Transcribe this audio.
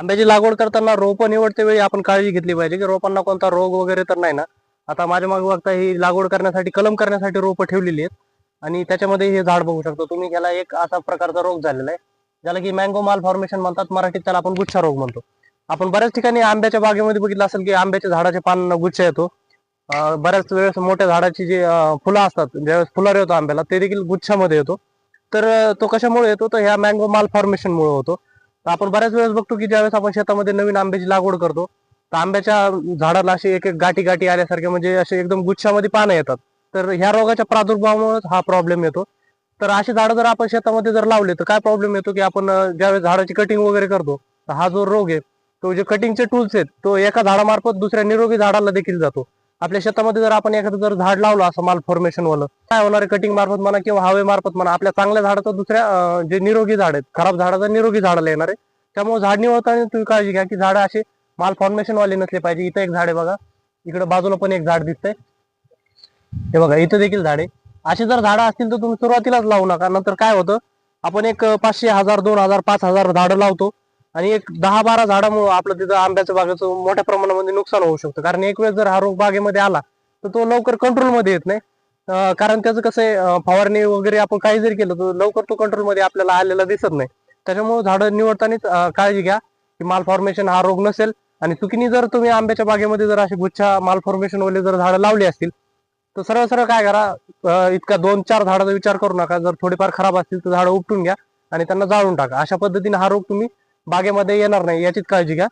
आंब्याची लागवड करताना रोप निवडते वेळी आपण काळजी घेतली पाहिजे की रोपांना कोणता रोग वगैरे तर नाही ना. आता माझ्या मागे बघता ही लागवड करण्यासाठी कलम करण्यासाठी रोपं ठेवलेली आहेत. आणि त्याच्यामध्ये हे झाड बघू शकतो. तुम्ही ह्याला एक असा प्रकारचा रोग झालेला आहे ज्याला की मँगो माल फॉर्मेशन म्हणतात. मराठीत त्याला आपण गुच्छा रोग म्हणतो. आपण बऱ्याच ठिकाणी आंब्याच्या बागेमध्ये बघितलं असेल की आंब्याच्या झाडाचे पान गुच्छ येतो. बऱ्याच वेळेस मोठ्या झाडाची जी फुलं असतात ज्यावेळेस फुलार येतो आंब्याला ते देखील गुच्छामध्ये येतो. तर तो कशामुळे येतो? तर ह्या मँगो माल फॉर्मेशन मुळे होतो. तर आपण बऱ्याच वेळेस बघतो की ज्यावेळेस आपण शेतामध्ये नवीन आंब्याची लागवड करतो तर आंब्याच्या झाडाला असे एक एक गाठी गाठी आल्यासारखे म्हणजे असे एकदम गुच्छामध्ये पानं येतात. तर ह्या रोगाच्या प्रादुर्भावामुळेच हा प्रॉब्लेम येतो. तर अशी झाडं जर आपण शेतामध्ये जर लावले तर काय प्रॉब्लेम येतो की आपण ज्यावेळेस झाडाची कटिंग वगैरे करतो तर हा जो रोग आहे तो जे कटिंगचे टूल्स आहेत तो एका झाडामार्फत दुसऱ्या निरोगी झाडाला देखील जातो. आपल्या शेतामध्ये जर आपण एखादं जर झाड लावलं असं माल फॉर्मेशन वालं काय होणार आहे? कटिंग मार्फत म्हणा किंवा हवे मार्फत म्हणा आपल्या चांगल्या झाडाचं दुसऱ्या जे निरोगी झाड आहेत खराब झाडाचं निरोगी झाडाला येणार आहे. त्यामुळे झाड निवडताना तुम्ही काळजी घ्या की झाड असे माल फॉर्मेशन वाले नसले पाहिजे. इथं एक झाड आहे बघा. इकडे बाजूला पण एक झाड दिसतंय. हे बघा इथं देखील झाड आहे. अशी जर झाडं असतील तर तुम्ही सुरुवातीलाच लावू नका. नंतर काय होतं? आपण एक पाचशे हजार दोन हजार पाच हजार झाडं लावतो. आणि एक दहा बारा झाडामुळे आपलं तिथं आंब्याच्या बागेचं मोठ्या प्रमाणामध्ये नुकसान होऊ शकतं. कारण एक वेळ जर हा रोग बागेमध्ये आला तर तो लवकर कंट्रोलमध्ये येत नाही. कारण त्याचं कसं आहे फवारणी वगैरे आपण काही जरी केलं तर लवकर तो कंट्रोलमध्ये आपल्याला आलेला दिसत नाही. त्याच्यामुळे झाडं निवडतानाच काळजी घ्या की माल फॉर्मेशन हा रोग नसेल. आणि चुकीने जर तुम्ही आंब्याच्या बागेमध्ये जर असे गुच्छा माल फॉर्मेशन वाले जर झाडं लावली असतील तर सरळ सरळ काय करा इतका दोन चार झाडाचा विचार करू नका. जर थोडेफार खराब असतील तर झाडं उपटून घ्या आणि त्यांना जाळून टाका. अशा पद्धतीने हा रोग तुम्ही बागेमध्ये येणार नाही याचीच काळजी घ्या.